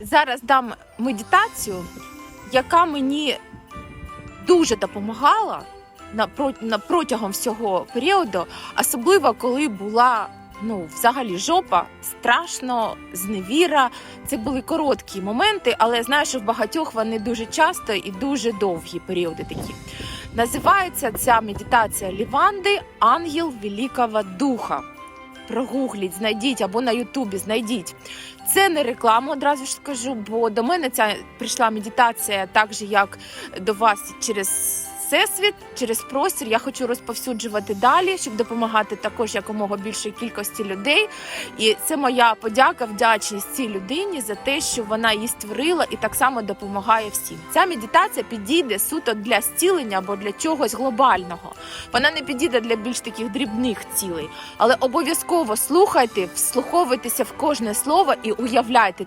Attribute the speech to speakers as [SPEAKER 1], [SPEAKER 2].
[SPEAKER 1] зараз дам медитацію, яка мені дуже допомагала на, протягом всього періоду, особливо коли була ну, взагалі жопа, страшно, зневіра. Це були короткі моменти, але я знаю, що в багатьох вони дуже часто і дуже довгі періоди такі. Називається ця медитація Ліванди Ангел Великого Духа. Прогугліть, знайдіть або на Ютубі знайдіть. Це не реклама, одразу ж скажу, бо до мене ця прийшла медитація так же, як до вас через всесвіт, через простір. Я хочу розповсюджувати далі, щоб допомагати також якомога більшій кількості людей. І це моя подяка, вдячність цій людині за те, що вона її створила і так само допомагає всім. Ця медитація підійде суто для зцілення або для чогось глобального. Вона не підійде для більш таких дрібних цілей, але обов'язково слухайте, вслуховуйтеся в кожне слово і уявляйте